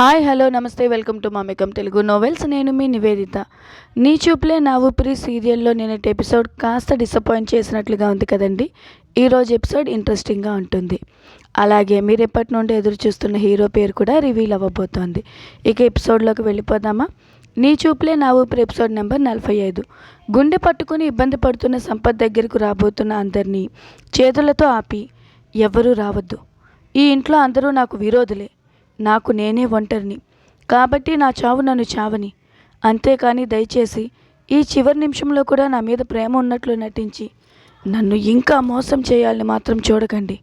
Hi hello నమస్తే welcome to మమికం Telugu novels నేను మీ నివేదిత. నీ చూపులే నా ఊపిరి సీరియల్లో నేనటి ఎపిసోడ్ కాస్త డిసప్పాయింట్ చేసినట్లుగా ఉంది కదండి. ఈరోజు ఎపిసోడ్ ఇంట్రెస్టింగ్గా ఉంటుంది. అలాగే మీరు ఎప్పటి నుండి ఎదురు చూస్తున్న హీరో పేరు కూడా రివీల్ అవ్వబోతోంది. ఇక ఎపిసోడ్లోకి వెళ్ళిపోదామా? నీ చూపులే నా ఊపిరి ఎపిసోడ్ నెంబర్ నలభై ఐదు. గుండె పట్టుకుని ఇబ్బంది పడుతున్న సంపత్ దగ్గరకు రాబోతున్న అందరినీ చేతులతో ఆపి ఎవ్వరూ రావద్దు. ఈ ఇంట్లో అందరూ నాకు విరోధులే. నాకు నేనే ఒంటరిని. కాబట్టి నా చావు నన్ను చావని. అంతేకాని దయచేసి ఈ చివరి నిమిషంలో కూడా నా మీద ప్రేమ ఉన్నట్లు నటించి నన్ను ఇంకా మోసం చేయాలని మాత్రం చూడకండి.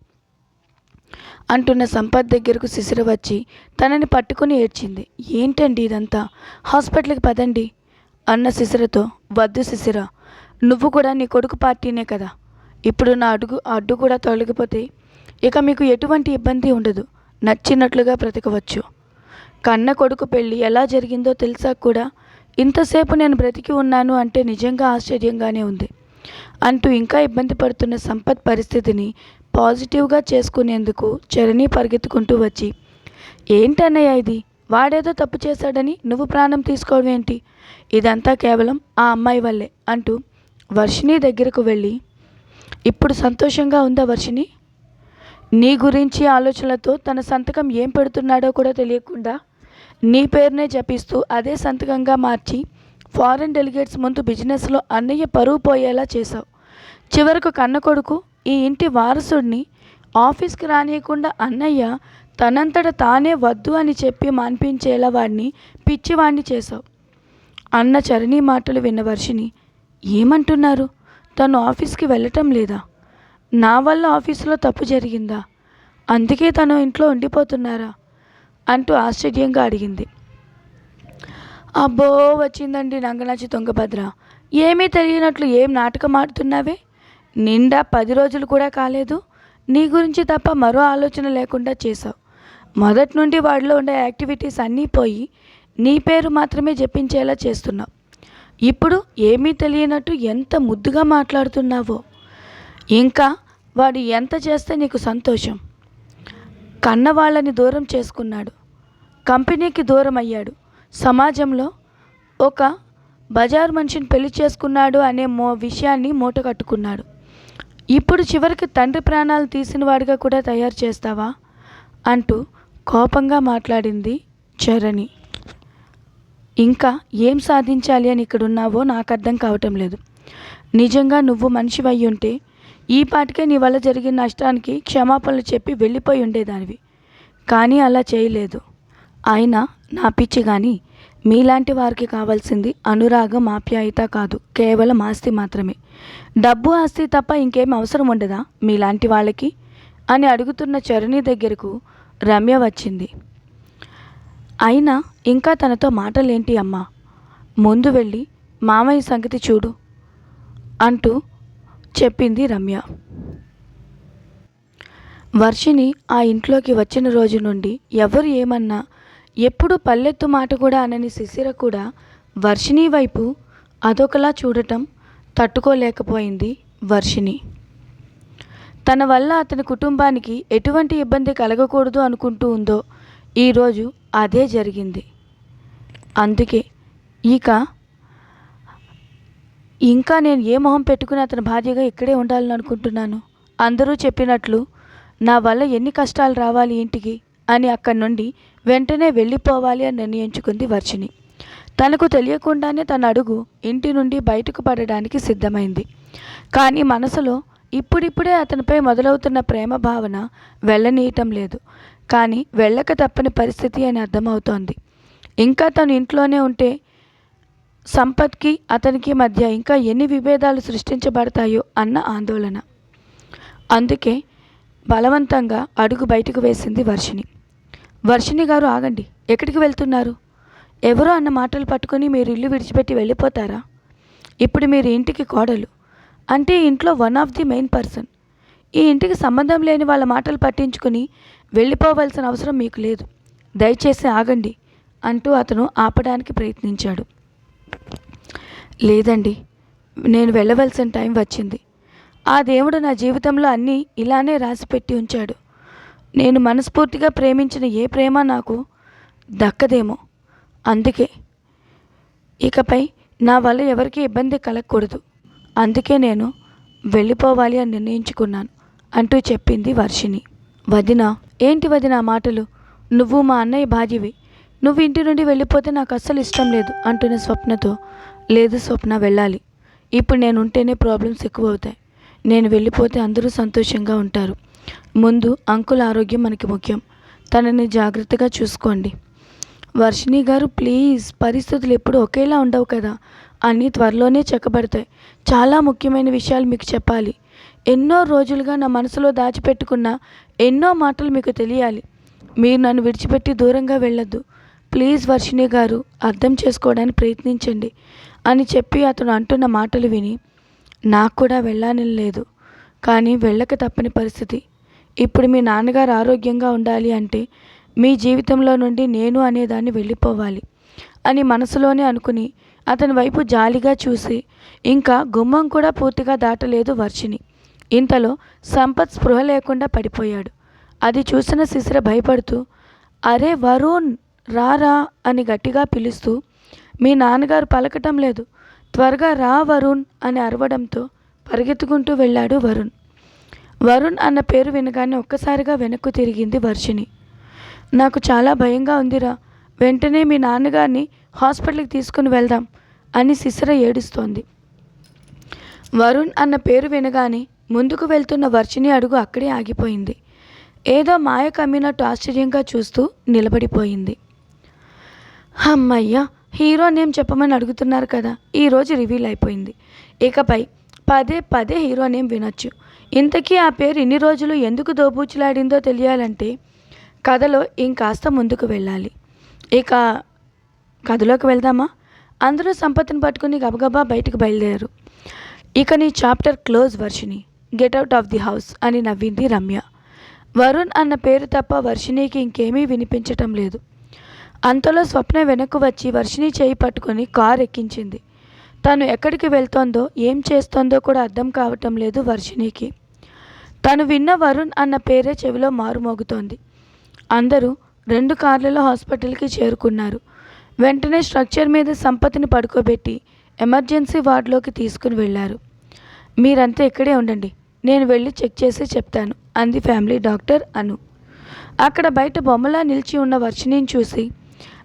అంటున్న సంపత్ దగ్గరకు శిశిర వచ్చి తనని పట్టుకుని ఏడ్చింది. ఏంటండి ఇదంతా? హాస్పిటల్కి పదండి అన్న శిశిరతో. వద్దు శిశిర నువ్వు కూడా నీ కొడుకు పార్టీనే కదా. ఇప్పుడు నా అడుగు అడ్డు కూడా తొలగిపోతే ఇక మీకు ఎటువంటి ఇబ్బంది ఉండదు. నచ్చినట్లుగా బ్రతకవచ్చు. కన్న కొడుకు పెళ్ళి ఎలా జరిగిందో తెలిసా కూడా ఇంతసేపు నేను బ్రతికి ఉన్నాను అంటే నిజంగా ఆశ్చర్యంగానే ఉంది. అంటూ ఇంకా ఇబ్బంది పడుతున్న సంపత్ పరిస్థితిని పాజిటివ్గా చేసుకునేందుకు చరణి పరిగెత్తుకుంటూ వచ్చి ఏంటన్నయ్య ఇది? వాడేదో తప్పు చేశాడని నువ్వు ప్రాణం తీసుకోవడం ఏంటి? ఇదంతా కేవలం ఆ అమ్మాయి వల్లే అంటూ వర్షిణి దగ్గరకు వెళ్ళి ఇప్పుడు సంతోషంగా ఉందా వర్షిణి? నీ గురించి ఆలోచనలతో తన సంతకం ఏం పెడుతున్నాడో కూడా తెలియకుండా నీ పేరునే జపిస్తూ అదే సంతకంగా మార్చి ఫారెన్ డెలిగేట్స్ ముందు బిజినెస్లో అన్నయ్య పరువు పోయేలా చేశావు. చివరకు కన్న కొడుకు ఈ ఇంటి వారసుడిని ఆఫీస్కి రానియకుండా అన్నయ్య తనంతట తానే వద్దు అని చెప్పి మాన్పించేలా వాడిని పిచ్చివాణ్ణి చేశావు. అన్న చరణి మాటలు విన్న వర్షిని ఏమంటున్నారు? తను ఆఫీస్కి వెళ్ళటం లేదా? నా వల్ల ఆఫీసులో తప్పు జరిగిందా? అందుకే తను ఇంట్లో ఉండిపోతున్నారా? అంటూ ఆశ్చర్యంగా అడిగింది. అబ్బో వచ్చిందండి నంగనాచి తుంగభద్ర ఏమీ తెలియనట్లు ఏం నాటకం ఆడుతున్నావే? నిండా పది రోజులు కూడా కాలేదు. నీ గురించి తప్ప మరో ఆలోచన లేకుండా చేసావు మొదటి నుండి వాడిలో ఉండే యాక్టివిటీస్ అన్నీ పోయి నీ పేరు మాత్రమే జపించేలా చేస్తున్నావు. ఇప్పుడు ఏమీ తెలియనట్టు ఎంత ముద్దుగా మాట్లాడుతున్నావో? ఇంకా వాడు ఎంత చేస్తే నీకు సంతోషం? కన్న వాళ్ళని దూరం చేసుకున్నాడు. కంపెనీకి దూరం అయ్యాడు సమాజంలో ఒక బజార్ మనిషిని పెళ్ళి చేసుకున్నాడు అనే మో విషయాన్ని మూట కట్టుకున్నాడు ఇప్పుడు చివరికి తండ్రి ప్రాణాలు తీసిన వాడిగా కూడా తయారు చేస్తావా? అంటూ కోపంగా మాట్లాడింది చరణి. ఇంకా ఏం సాధించాలి అని ఇక్కడ ఉన్నావో నాకు అర్థం కావటం లేదు. నిజంగా నువ్వు మనిషివయ్యుంటే ఉంటే ఈ పాటికే నీ వల్ల జరిగిన నష్టానికి క్షమాపణలు చెప్పి వెళ్ళిపోయి ఉండేదానివి. కానీ అలా చేయలేదు. ఆయన నా పిచ్చి కానీ మీలాంటి వారికి కావాల్సింది అనురాగం ఆప్యాయత కాదు. కేవలం ఆస్తి మాత్రమే. డబ్బు ఆస్తి తప్ప ఇంకేం అవసరం ఉండదా? మీలాంటి వాళ్ళకి? అని అడుగుతున్న చరణి దగ్గరకు రమ్య వచ్చింది. అయినా ఇంకా తనతో మాటలేంటి అమ్మా? ముందు వెళ్ళి మామయ్య సంగతి చూడు అంటూ చెప్పింది రమ్య. వర్షిని ఆ ఇంట్లోకి వచ్చిన రోజు నుండి ఎవరు ఏమన్నా ఎప్పుడు పల్లెత్తు మాట కూడా అనని శిశిర కూడా వర్షిని వైపు అదొకలా చూడటం తట్టుకోలేకపోయింది వర్షిని తన వల్ల అతని కుటుంబానికి ఎటువంటి ఇబ్బంది కలగకూడదు అనుకుంటూ ఉందో ఈరోజు అదే జరిగింది. అందుకే ఇక ఇంకా నేను ఏ మొహం పెట్టుకుని అతని భార్యగా ఇక్కడే ఉండాలని అనుకుంటున్నాను? అందరూ చెప్పినట్లు నా వల్ల ఎన్ని కష్టాలు రావాలి ఇంటికి? అని అక్కడి నుండి వెంటనే వెళ్ళిపోవాలి అని నిర్ణయించుకుంది వర్షిని తనకు తెలియకుండానే తన అడుగు ఇంటి నుండి బయటకు పడడానికి సిద్ధమైంది. కానీ మనసులో ఇప్పుడిప్పుడే అతనిపై మొదలవుతున్న ప్రేమ భావన వెళ్ళనీయటం లేదు. కానీ వెళ్ళక తప్పని పరిస్థితి అని అర్థమవుతోంది. ఇంకా తను ఇంట్లోనే ఉంటే సంపత్కి అతనికి మధ్య ఇంకా ఎన్ని విభేదాలు సృష్టించబడతాయో అన్న ఆందోళన. అందుకే బలవంతంగా అడుగు బయటకు వేసింది వర్షిణి. వర్షిణి గారు ఆగండి ఎక్కడికి వెళ్తున్నారు? ఎవరో అన్న మాటలు పట్టుకొని మీరు ఇల్లు విడిచిపెట్టి వెళ్ళిపోతారా? ఇప్పుడు మీరు ఇంటికి కోడలు. అంటే ఇంట్లో one of the main person ఈ ఇంటికి సంబంధం లేని వాళ్ళ మాటలు పట్టించుకుని వెళ్ళిపోవలసిన అవసరం మీకు లేదు. దయచేసి ఆగండి అంటూ అతను ఆపడానికి ప్రయత్నించాడు. లేదండి నేను వెళ్ళవలసిన టైం వచ్చింది. ఆ దేవుడు నా జీవితంలో అన్నీ ఇలానే రాసిపెట్టి ఉంచాడు. నేను మనస్ఫూర్తిగా ప్రేమించిన ఏ ప్రేమ నాకు దక్కదేమో. అందుకే ఇకపై నా వల్ల ఎవరికీ ఇబ్బంది కలగకూడదు. అందుకే నేను వెళ్ళిపోవాలి అని నిర్ణయించుకున్నాను అంటూ చెప్పింది వర్షిణి. వదిన ఏంటి వదిన మాటలు? నువ్వు మా అన్నయ్య భార్యవి. నువ్వు ఇంటి నుండి వెళ్ళిపోతే నాకు అస్సలు ఇష్టం లేదు అంటున్న స్వప్నతో. లేదు స్వప్న వెళ్ళాలి. ఇప్పుడు నేను ఉంటేనే ప్రాబ్లమ్స్ ఎక్కువ అవుతాయి నేను వెళ్ళిపోతే అందరూ సంతోషంగా ఉంటారు. ముందు అంకుల్ ఆరోగ్యం మనకి ముఖ్యం. తనని జాగ్రత్తగా చూసుకోండి. వర్షిణి గారు ప్లీజ్ పరిస్థితులు ఎప్పుడు ఒకేలా ఉండవు కదా. అన్నీ త్వరలోనే చెక్కబడతాయి. చాలా ముఖ్యమైన విషయాలు మీకు చెప్పాలి. ఎన్నో రోజులుగా నా మనసులో దాచిపెట్టుకున్న ఎన్నో మాటలు మీకు తెలియాలి. మీరు నన్ను విడిచిపెట్టి దూరంగా వెళ్ళొద్దు. ప్లీజ్ వర్షిణి గారు అర్థం చేసుకోవడానికి ప్రయత్నించండి అని చెప్పి అతను అంటున్న మాటలు విని నాకు కూడా వెళ్ళాలని లేదు. కానీ వెళ్ళక తప్పని పరిస్థితి. ఇప్పుడు మీ నాన్నగారు ఆరోగ్యంగా ఉండాలి అంటే మీ జీవితంలో నుండి నేను అనేదాన్ని వెళ్ళిపోవాలి అని మనసులోనే అనుకుని అతని వైపు జాలిగా చూసి ఇంకా గుమ్మం కూడా పూర్తిగా దాటలేదు వర్షిని ఇంతలో సంపత్ స్పృహ లేకుండా పడిపోయాడు. అది చూసిన శిశిర భయపడుతూ అరే వరుణ్! రారా అని గట్టిగా పిలుస్తూ మీ నాన్నగారు పలకటం లేదు. త్వరగా రా వరుణ్ అని అరవడంతో పరిగెత్తుకుంటూ వెళ్ళాడు వరుణ్. వరుణ్ అన్న పేరు వినగానే ఒక్కసారిగా వెనక్కు తిరిగింది వర్షిణి. నాకు చాలా భయంగా ఉందిరా. వెంటనే మీ నాన్నగారిని హాస్పిటల్కి తీసుకుని వెళ్దాం అని శిశిర ఏడుస్తోంది. వరుణ్ అన్న పేరు వినగానే ముందుకు వెళ్తున్న వర్షిణి అడుగు అక్కడే ఆగిపోయింది. ఏదో మాయ కమ్మినట్టు ఆశ్చర్యంగా చూస్తూ నిలబడిపోయింది. హమ్మయ్య హీరో నేమ్ చెప్పమని అడుగుతున్నారు కదా? ఈరోజు రివీల్ అయిపోయింది. ఇకపై పదే పదే హీరో నేమ్ వినొచ్చు. ఇంతకీ ఆ పేరు ఇన్ని రోజులు ఎందుకు దోబూచులాడిందో తెలియాలంటే కథలో ఇంకాస్త ముందుకు వెళ్ళాలి. ఇక కథలోకి వెళ్దామా? అందరూ సంపత్తిని పట్టుకుని గబగబా బయటకు బయలుదేరారు. ఇక నీ chapter close Varshini get out of the house అని నవ్వింది రమ్య. వరుణ్ అన్న పేరు తప్ప వర్షిణికి ఇంకేమీ వినిపించటం లేదు. అంతలో స్వప్న వెనక్కు వచ్చి వర్షిని చేయి పట్టుకొని కారు ఎక్కించింది. తను ఎక్కడికి వెళ్తోందో ఏం చేస్తోందో కూడా అర్థం కావటం లేదు వర్షినికి తను విన్న వరుణ్ అన్న పేరే చెవిలో మారుమోగుతోంది. అందరూ రెండు కార్లలో హాస్పిటల్కి చేరుకున్నారు. వెంటనే స్ట్రక్చర్ మీద సంపత్తిని పడుకోబెట్టి ఎమర్జెన్సీ వార్డులోకి తీసుకుని వెళ్ళారు మీరంతా ఇక్కడే ఉండండి నేను వెళ్ళి చెక్ చేసి చెప్తాను అంది ఫ్యామిలీ డాక్టర్ అను. అక్కడ బయట బొమ్మలా నిలిచి ఉన్న వర్షిణిని చూసి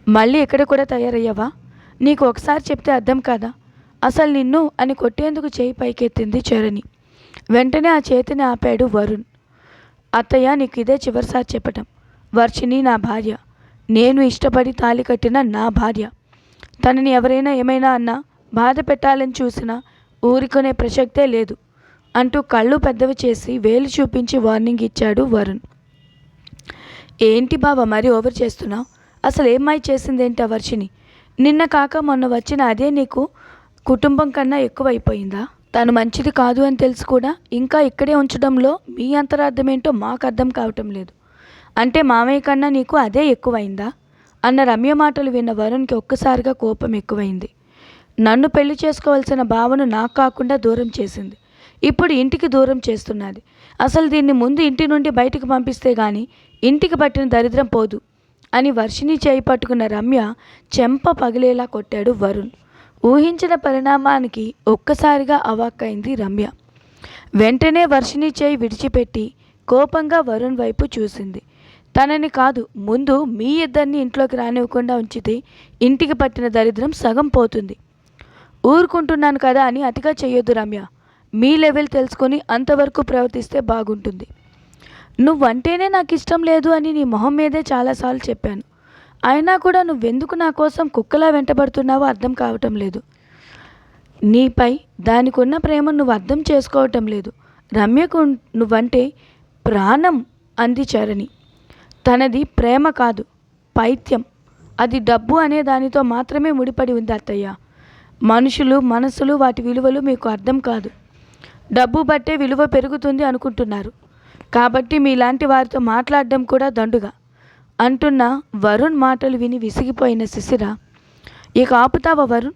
మళ్ళీ ఇక్కడ కూడా తయారయ్యావా? నీకు ఒకసారి చెప్తే అర్థం కాదా? అసలు నిన్ను అని కొట్టేందుకు చేయి పైకెత్తింది చరణి. వెంటనే ఆ చేతిని ఆపాడు వరుణ్. అత్తయ్య నీకు ఇదే చివరిసారి చెప్పటం. వర్షిని నా భార్య. నేను ఇష్టపడి తాలి కట్టిన నా భార్య. తనని ఎవరైనా ఏమైనా అన్నా బాధ పెట్టాలని చూసినా ఊరుకునే ప్రసక్తే లేదు అంటూ కళ్ళు పెద్దవి చేసి వేలు చూపించి వార్నింగ్ ఇచ్చాడు వరుణ్. ఏంటి బావ మరి ఓవర్ చేస్తున్నావు? అసలు ఏమై చేసిందేంటి ఆ వర్షిని నిన్న కాక మొన్న వచ్చిన అదే నీకు కుటుంబం కన్నా ఎక్కువైపోయిందా? తను మంచిది కాదు అని తెలిసి కూడా ఇంకా ఇక్కడే ఉంచడంలో మీ అంతరార్థం ఏంటో మాకు అర్థం కావటం లేదు. అంటే మామయ్య కన్నా నీకు అదే ఎక్కువైందా? అన్న రమ్య మాటలు విన్న వరుణ్కి ఒక్కసారిగా కోపం ఎక్కువైంది. నన్ను పెళ్ళి చేసుకోవాల్సిన భావన నాకు కాకుండా దూరం చేసింది. ఇప్పుడు ఇంటికి దూరం చేస్తున్నది. అసలు దీన్ని ముందు ఇంటి నుండి బయటకు పంపిస్తే గాని ఇంటికి పట్టిన దరిద్రం పోదు. అని వర్షిని చేయి పట్టుకున్న రమ్య చెంప పగిలేలా కొట్టాడు వరుణ్. ఊహించిన పరిణామానికి ఒక్కసారిగా అవాక్కైంది రమ్య. వెంటనే వర్షిని చేయి విడిచిపెట్టి కోపంగా వరుణ్ వైపు చూసింది. తనని కాదు ముందు మీ ఇద్దరిని ఇంట్లోకి రానివ్వకుండా ఉంచితే ఇంటికి పట్టిన దరిద్రం సగం పోతుంది. ఊరుకుంటున్నాను కదా అని అతిగా చెయ్యొద్దు రమ్య. మీ లెవెల్ తెలుసుకొని అంతవరకు ప్రవర్తిస్తే బాగుంటుంది. నువ్వంటేనే నాకు ఇష్టం లేదు అని నీ మొహం మీదే చాలాసార్లు చెప్పాను. అయినా కూడా నువ్వెందుకు నా కోసం కుక్కలా వెంటబడుతున్నావో అర్థం కావటం లేదు. నీపై దానికి ఉన్న ప్రేమ నువ్వు అర్థం చేసుకోవటం లేదు. రమ్యకు నువ్వంటే ప్రాణం అంది చరణి. తనది ప్రేమ కాదు పైత్యం. అది డబ్బు అనే దానితో మాత్రమే ముడిపడి ఉంది అత్తయ్య. మనుషులు మనసులు వాటి విలువలు మీకు అర్థం కాదు. డబ్బు బట్టే విలువ పెరుగుతుంది అనుకుంటున్నారు. కాబట్టి మీలాంటి వారితో మాట్లాడడం కూడా దండుగా. అంటున్న వరుణ్ మాటలు విని విసిగిపోయిన శిశిర ఇక ఆపుతావా వరుణ్?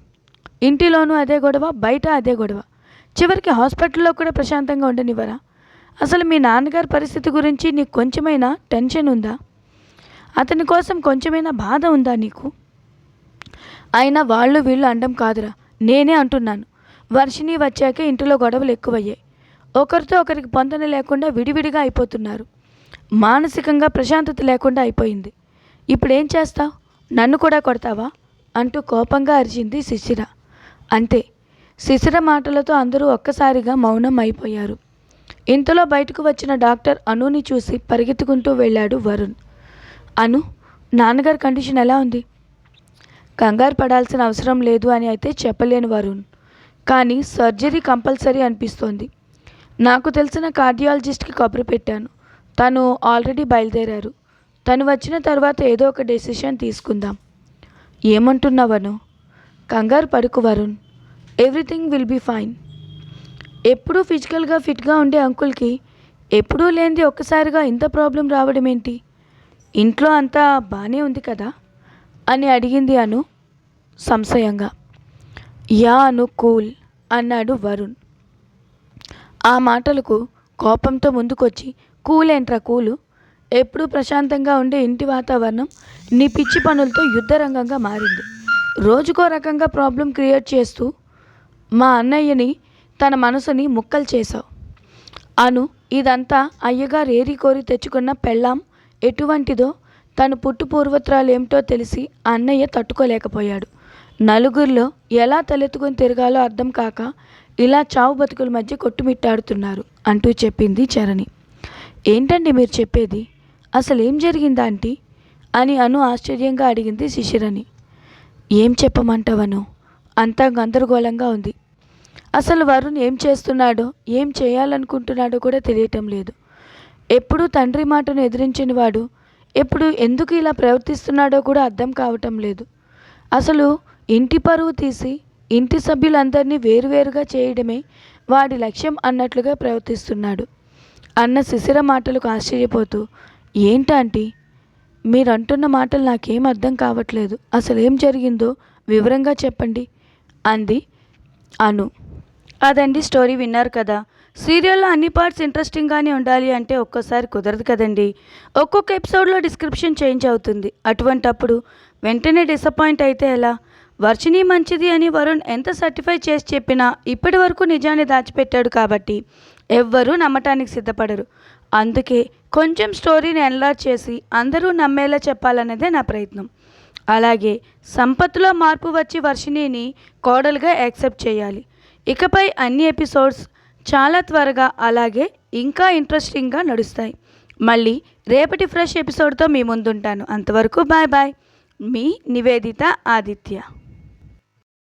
ఇంటిలోనూ అదే గొడవ బయట అదే గొడవ. చివరికి హాస్పిటల్లో కూడా ప్రశాంతంగా ఉండనివ్వరా? అసలు మీ నాన్నగారి పరిస్థితి గురించి నీకు కొంచెమైనా టెన్షన్ ఉందా? అతని కోసం కొంచెమైనా బాధ ఉందా నీకు? అయినా వాళ్ళు వీళ్ళు అండం కాదురా. నేనే అంటున్నాను. వర్షిని వచ్చాక ఇంటిలో గొడవలు ఎక్కువయ్యాయి. ఒకరితో ఒకరికి పొందన లేకుండా విడివిడిగా అయిపోతున్నారు. మానసికంగా ప్రశాంతత లేకుండా అయిపోయింది. ఇప్పుడేం చేస్తావు? నన్ను కూడా కొడతావా? అంటూ కోపంగా అరిచింది శిశిర. అంతే. శిశిర మాటలతో అందరూ ఒక్కసారిగా మౌనం అయిపోయారు. ఇంతలో బయటకు వచ్చిన డాక్టర్ అనుని చూసి పరిగెత్తుకుంటూ వెళ్ళాడు వరుణ్. అను నాన్నగారి కండిషన్ ఎలా ఉంది? కంగారు పడాల్సిన అవసరం లేదు అని అయితే చెప్పలేను వరుణ్. కానీ సర్జరీ కంపల్సరీ అనిపిస్తోంది. నాకు తెలిసిన కార్డియాలజిస్ట్కి కబురు పెట్టాను. తను ఆల్రెడీ బయలుదేరారు. తను వచ్చిన తర్వాత ఏదో ఒక డెసిషన్ తీసుకుందాం. ఏమంటున్నావను? కంగారు పడుకు Varun. Everything will be fine. ఎప్పుడూ ఫిజికల్గా ఫిట్గా ఉండే అంకుల్కి ఎప్పుడూ లేనిది ఒక్కసారిగా ఇంత ప్రాబ్లం రావడం ఏంటి ఇంట్లో అంతా బాగానే ఉంది కదా? అని అడిగింది అను సంశయంగా. యా అను కూల్ అన్నాడు వరుణ్. ఆ మాటలకు కోపంతో ముందుకొచ్చి కూలేంట్రా కూలు? ఎప్పుడూ ప్రశాంతంగా ఉండే ఇంటి వాతావరణం నీ పిచ్చి పనులతో యుద్ధరంగంగా మారింది. రోజుకో రకంగా ప్రాబ్లం క్రియేట్ చేస్తూ మా అన్నయ్యని తన మనసుని ముక్కలు చేశావు. అను ఇదంతా అయ్యగారు ఏరి కోరి తెచ్చుకున్న పెళ్ళాం ఎటువంటిదో తను పుట్టు పూర్వత్రాలు ఏమిటో తెలిసి అన్నయ్య తట్టుకోలేకపోయాడు. నలుగురిలో ఎలా తలెత్తుకొని తిరగాలో అర్థం కాక ఇలా చావు బతుకుల మధ్య కొట్టుమిట్టాడుతున్నారు అంటూ చెప్పింది చరణి. ఏంటండి మీరు చెప్పేది? అసలు ఏం జరిగిందా ఆంటీ? అని అను ఆశ్చర్యంగా అడిగింది శిశిరని ఏం చెప్పమంటావను? అంతా గందరగోళంగా ఉంది. అసలు వరుణ్ ఏం చేస్తున్నాడో ఏం చేయాలనుకుంటున్నాడో కూడా తెలియటం లేదు. ఎప్పుడు తండ్రి మాటను ఎదిరించిన వాడు ఎప్పుడు ఎందుకు ఇలా ప్రవర్తిస్తున్నాడో కూడా అర్థం కావటం లేదు. అసలు ఇంటి పరువు తీసి ఇంటి సభ్యులందరినీ వేరువేరుగా చేయడమే వాడి లక్ష్యం అన్నట్లుగా ప్రవర్తిస్తున్నాడు. అన్న శిశిర మాటలకు ఆశ్చర్యపోతూ ఏంటంటీ మీరంటున్న మాటలు నాకేం అర్థం కావట్లేదు. అసలు ఏం జరిగిందో వివరంగా చెప్పండి. అంది అను. అదండి స్టోరీ విన్నారు కదా. సీరియల్లో అన్ని పార్ట్స్ ఇంట్రెస్టింగ్గానే ఉండాలి అంటే ఒక్కోసారి కుదరదు కదండి. ఒక్కొక్క ఎపిసోడ్లో డిస్క్రిప్షన్ చేంజ్ అవుతుంది. అటువంటప్పుడు వెంటనే డిసప్పాయింట్ అయితే ఎలా? వర్షిని మంచిది అని వరుణ్ ఎంత సర్టిఫై చేసి చెప్పినా ఇప్పటి వరకు నిజాన్ని దాచిపెట్టాడు కాబట్టి ఎవ్వరూ నమ్మటానికి సిద్ధపడరు. అందుకే కొంచెం స్టోరీని ఎన్లార్జ్ చేసి అందరూ నమ్మేలా చెప్పాలన్నదే నా ప్రయత్నం. అలాగే సంపత్తులో మార్పు వచ్చి వర్షిణిని కోడలుగా యాక్సెప్ట్ చేయాలి. ఇకపై అన్ని ఎపిసోడ్స్ చాలా త్వరగా అలాగే ఇంకా ఇంట్రెస్టింగ్గా నడుస్తాయి. మళ్ళీ రేపటి ఫ్రెష్ ఎపిసోడ్తో మీ ముందుంటాను. అంతవరకు బాయ్ బాయ్ మీ నివేదిత ఆదిత్య.